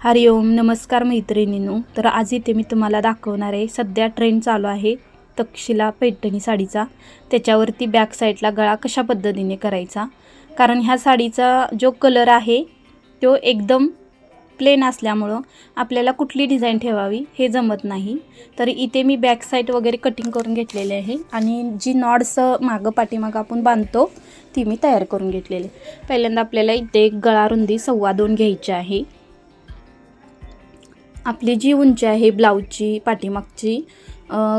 हरिओम नमस्कार मैत्रिणींनो. तर आज इथे मी तुम्हाला दाखवणार आहे सध्या ट्रेंड चालू आहे तक्षिला पैठणी साडीचा. त्याच्यावरती बॅक साईडला गळा कशा पद्धतीने करायचा? कारण ह्या साडीचा जो कलर आहे तो एकदम प्लेन असल्यामुळं आपल्याला कुठली डिझाईन ठेवावी हे जमत नाही. तर इथे मी बॅक साईड वगैरे कटिंग करून घेतलेले आहे आणि जी नॉड्स मागं पाठीमागं आपण बांधतो ती मी तयार करून घेतलेली. पहिल्यांदा आपल्याला इथे एक गळा रुंदी सव्वा दोन घ्यायची आहे. आपली जी उंची आहे ब्लाऊजची पाठीमागची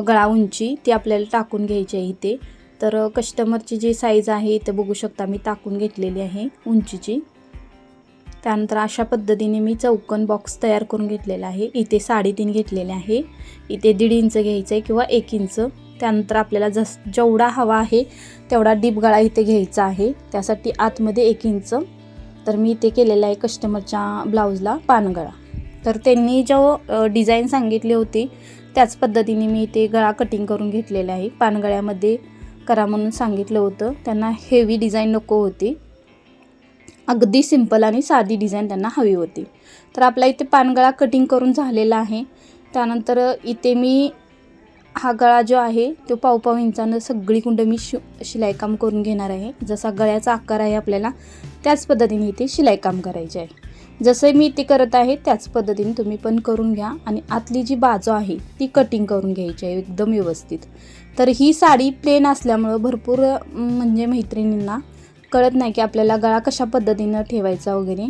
गळा उंची ती आपल्याला टाकून घ्यायची आहे इथे. तर कस्टमरची जी साईज आहे इथे बघू शकता मी टाकून घेतलेली आहे उंचीची. त्यानंतर अशा पद्धतीने मी चौकन बॉक्स तयार करून घेतलेला आहे. इथे साडेतीन घेतलेले आहे. इथे दीड इंच घ्यायचं आहे किंवा एक इंच. त्यानंतर आपल्याला जस जेवढा हवा आहे तेवढा डीप गळा इथे घ्यायचा आहे. त्यासाठी आतमध्ये एक इंच. तर मी इथे केलेला आहे कस्टमरच्या ब्लाऊजला पानगळा. तर त्यांनी जो डिझाईन सांगितली होती त्याच पद्धतीने मी ते गळा कटिंग करून घेतलेला आहे. पानगळ्यामध्ये करा म्हणून सांगितलं होतं. त्यांना हेवी डिझाईन नको होती. अगदी सिंपल आणि साधी डिझाईन त्यांना हवी होती. तर आपला इथे पानगळा कटिंग करून झालेला आहे. त्यानंतर इथे मी हा गळा जो आहे तो पावपाव इंचानं सगळी कुंड मी शि शिलाईकाम करून घेणार आहे. जसा गळ्याचा आकार आहे आपल्याला त्याच पद्धतीने इथे शिलाईकाम करायचे आहे. जसं मी ते करत आहे त्याच पद्धतीने तुम्ही पण करून घ्या. आणि आतली जी बाजू आहे ती कटिंग करून घ्यायची आहे एकदम व्यवस्थित. तर ही साडी प्लेन असल्यामुळं भरपूर म्हणजे मैत्रिणींना कळत नाही की आपल्याला गळा कशा पद्धतीनं ठेवायचा वगैरे.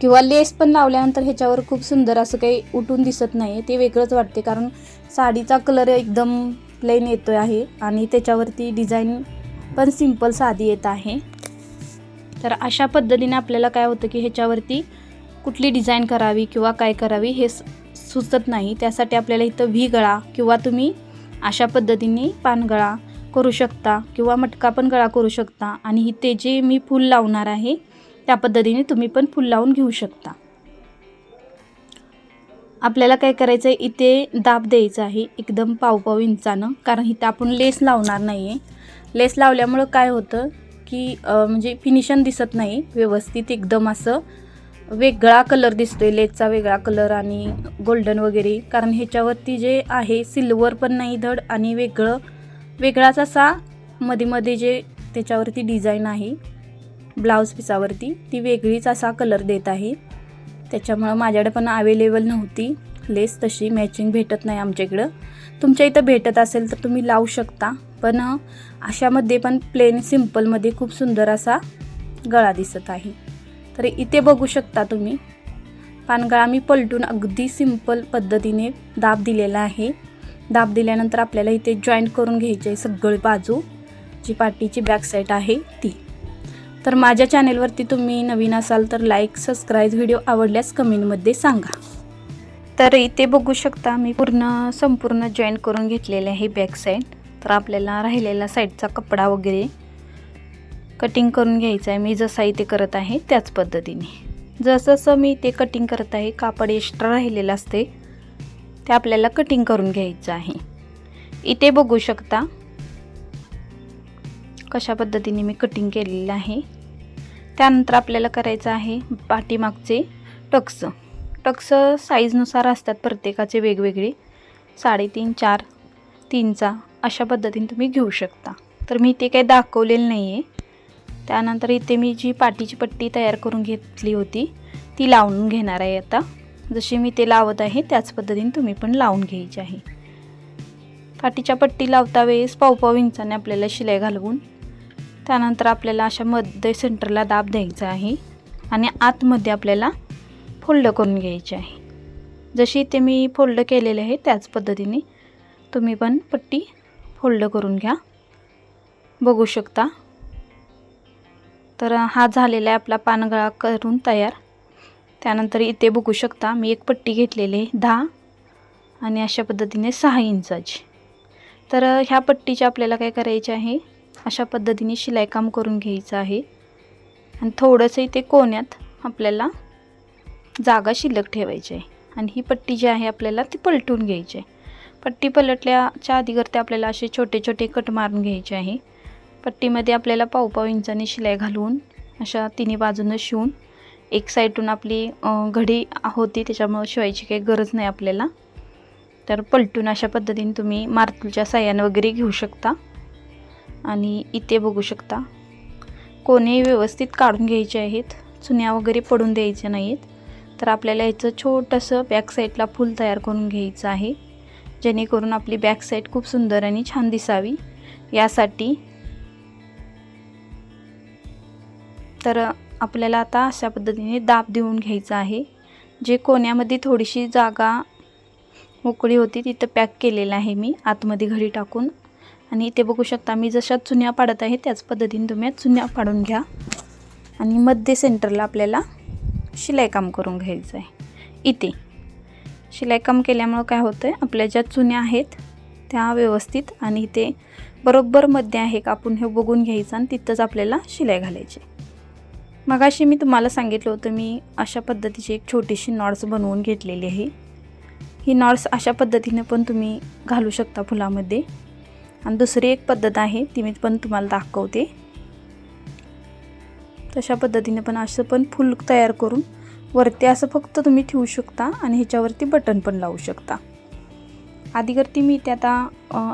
किंवा लेस पण लावल्यानंतर ह्याच्यावर खूप सुंदर असं काही उठून दिसत नाही ते वेगळंच वाटते कारण साडीचा कलर एकदम प्लेन येतो आहे. आणि त्याच्यावरती डिझाईन पण सिंपल साधी येत आहे. तर अशा पद्धतीने आपल्याला काय होतं की ह्याच्यावरती कुठली डिझाईन करावी किंवा काय करावी हे सुचत नाही. त्यासाठी आपल्याला इथं व्ही गळा किंवा तुम्ही अशा पद्धतीने पानगळा करू शकता किंवा मटका पण गळा करू शकता. आणि इथे जे मी फूल लावणार आहे त्या पद्धतीने तुम्ही पण फूल लावून घेऊ शकता. आपल्याला काय करायचं आहे इथे दाब द्यायचा आहे एकदम पावपाव इंचानं कारण इथं आपण लेस लावणार नाही आहे लेस लावल्यामुळं काय होतं की म्हणजे फिनिशन दिसत नाही. व्यवस्थित एकदम असं वेगळा कलर दिसतोय. लेसचा वेगळा कलर आणि गोल्डन वगैरे. कारण ह्याच्यावरती जे आहे सिल्वर पण नाही धड आणि वेगळं वेगळाच असा मध्ये मध्ये जे त्याच्यावरती डिझाईन आहे ब्लाऊज पिसावरती ती वेगळीच असा कलर देत आहे. त्याच्यामुळं माझ्याकडे पण अवेलेबल नव्हती. लेस तशी मॅचिंग भेटत नाही आमच्या इकडं तुमच्या इथं भेटत असेल तर तुम्ही लावू शकता. पण अशामध्ये पण प्लेन सिम्पलमध्ये खूप सुंदर असा गळा दिसत आहे. तर इथे बघू शकता तुम्ही पानगळा मी पलटून अगदी सिंपल पद्धतीने दाब दिलेला आहे. दाब दिल्यानंतर आपल्याला इथे जॉईंट करून घ्यायची आहे सगळी बाजू जी पाटीची बॅकसाईड आहे ती. तर माझ्या चॅनेलवरती तुम्ही नवीन असाल तर लाईक सबस्क्राईब व्हिडिओ आवडल्यास कमेंटमध्ये सांगा. तर इथे बघू शकता मी पूर्ण संपूर्ण जॉईंट करून घेतलेले आहे बॅक साईड तर आपल्याला राहिलेला साईडचा कपडा वगैरे कटिंग करून घ्यायचा आहे. मी जसा इथे करत आहे त्याच पद्धतीने. जसं मी ते कटिंग करत आहे कापड एक्स्ट्रा राहिलेलं असते ते आपल्याला कटिंग करून घ्यायचं आहे. इथे बघू शकता कशा पद्धतीने मी कटिंग केलेलं आहे. त्यानंतर आपल्याला करायचं आहे पाठीमागचे टक्स. टक्स साईजनुसार असतात प्रत्येकाचे वेगवेगळे. साडेतीन चार तीनचा. अशा पद्धतीने तुम्ही घेऊ शकता. तर मी ते काही दाखवलेलं नाही आहे त्यानंतर इथे मी जी पाठीची पट्टी तयार करून घेतली होती ती लावून घेणार आहे आता. जशी मी ते लावत आहे त्याच पद्धतीने तुम्ही पण लावून घ्यायची आहे. पाठीच्या पट्टी लावता वेळेस पावपाव इंचाने आपल्याला शिलाई घालवून त्यानंतर आपल्याला अशा मध्ये सेंटरला दाब द्यायचा आहे आणि आतमध्ये आपल्याला फोल्ड करून घ्यायचे आहे. जशी इथे मी फोल्ड केलेले आहे त्याच पद्धतीने तुम्ही पण पट्टी फोल्ड करून घ्या. बघू शकता. तर हा झालेला आहे आपला पानगळा करून तयार. त्यानंतर इथे बघू शकता मी एक पट्टी घेतलेली आहे दहा. आणि अशा पद्धतीने सहा इंचाची तर ह्या पट्टीचे आपल्याला काय करायचे आहे? अशा पद्धतीने शिलाईकाम करून घ्यायचं आहे. आणि थोडंसं इथे कोण्यात आपल्याला जागा शिल्लक ठेवायची आहे. आणि ही पट्टी जी आहे आपल्याला ती पलटून घ्यायची आहे. पट्टी पलटल्याच्या आधीवरती आपल्याला असे छोटे छोटे कट मारून घ्यायचे आहे. पट्टीमध्ये आपल्याला पावपाव इंचाने शिलाई घालून अशा तिन्ही बाजूनं शिवून एक साईडून आपली घडी होती त्याच्यामुळं शिवायची काही गरज नाही आपल्याला. तर पलटून अशा पद्धतीने तुम्ही मार्तूलच्या साह्यानं वगैरे घेऊ शकता. आणि इथे बघू शकता कोणे व्यवस्थित काढून घ्यायचे आहेत चुन्या वगैरे पडून द्यायच्या नाहीत. तर आपल्याला याचं छोटंसं बॅक साईडला फूल तयार करून घ्यायचं आहे. जेणेकरून आपली बॅक साईड खूप सुंदर आणि छान दिसावी. यासाठी तर आपल्याला आता अशा पद्धतीने दाब देऊन घ्यायचा आहे. जे कोण्यामध्ये थोडीशी जागा मोकळी होती तिथं पॅक केलेलं आहे मी. आतमध्ये घरी टाकून. आणि इथे बघू शकता मी जशा चुन्या पाडत आहे त्याच पद्धतीने तुम्ही चुन्या पाडून घ्या. आणि मध्य सेंटरला आपल्याला शिलाई काम करून घ्यायचं आहे इथे. शिलाई काम केल्यामुळं काय होतं आहे आपल्या ज्या चुन्या आहेत त्या व्यवस्थित आणि ते बरोबर मध्ये आहे का आपण हे बघून घ्यायचं आणि तिथंच आपल्याला शिलाई घालायची. मग अशी मी तुम्हाला सांगितलं होतं मी अशा पद्धतीची एक छोटीशी नॉट्स बनवून घेतलेली आहे. ही नॉट्स अशा पद्धतीने पण तुम्ही घालू शकता फुलामध्ये. आणि दुसरी एक पद्धत आहे ती मी पण तुम्हाला दाखवते. तशा पद्धतीने पण असं पण फुल तयार करून वरती असं फक्त तुम्ही ठेवू शकता आणि ह्याच्यावरती बटन पण लावू शकता. आधीवरती मी ते आता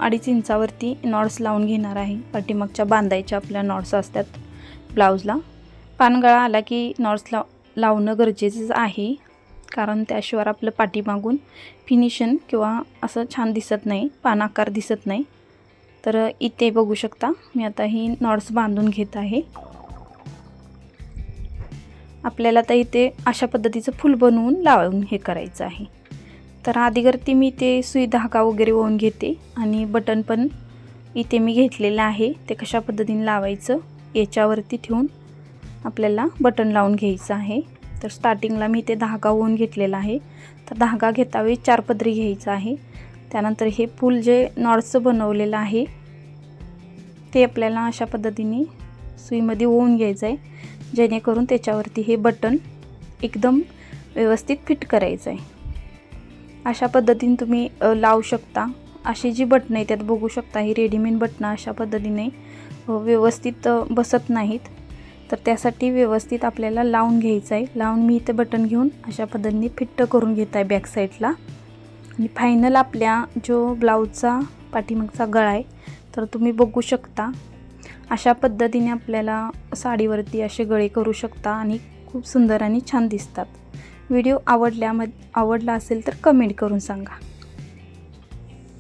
अडीच इंचावरती नॉट्स लावून घेणार आहे. पाठीमागच्या बांधायच्या आपल्या नॉट्स असतात ब्लाऊजला. पानगळा आला की नॉट्स लाव लावणं गरजेचंच आहे. कारण त्याशिवाय आपलं पाठीमागून फिनिशन किंवा असं छान दिसत नाही पानाकार दिसत नाही. तर इथे बघू शकता. मी आता ही नॉट्स बांधून घेत आहे. आपल्याला आता इथे अशा पद्धतीचं फूल बनवून लावून हे करायचं आहे. तर आधीवरती मी ते सुई धागा वगैरे ओवून घेते आणि बटन पण इथे मी घेतलेलं आहे. ते कशा पद्धतीने लावायचं याच्यावरती ठेवून आपल्याला बटन लावून घ्यायचं आहे. तर स्टार्टिंगला मी ते धागा ओवून घेतलेला आहे. तर धागा घेता वेळी चार पदरी घ्यायचं आहे. त्यानंतर हे फूल जे नॉट्सचं बनवलेलं आहे ते आपल्याला अशा पद्धतीने सुईमध्ये ओवून घ्यायचं आहे. जेणेकरून त्याच्यावरती हे बटन एकदम व्यवस्थित फिट करायचं आहे. अशा पद्धतीने तुम्ही लावू शकता. अशी जी बटणं आहे त्यात बघू शकता ही रेडीमेड बटणं अशा पद्धतीने व्यवस्थित बसत नाहीत. तर त्यासाठी व्यवस्थित आपल्याला लावून घ्यायचं आहे. लावून मी इथे बटन घेऊन अशा पद्धतीने फिट्ट करून घेत आहे बॅक साईडला. आणि फायनल आपल्या जो ब्लाऊजचा पाठीमागचा गळा आहे तर तुम्ही बघू शकता. अशा पद्धतीने आपल्याला साडीवरती असे गळे करू शकता आणि खूप सुंदर आणि छान दिसतात. व्हिडिओ आवडल्याम आवडला असेल तर कमेंट करून सांगा.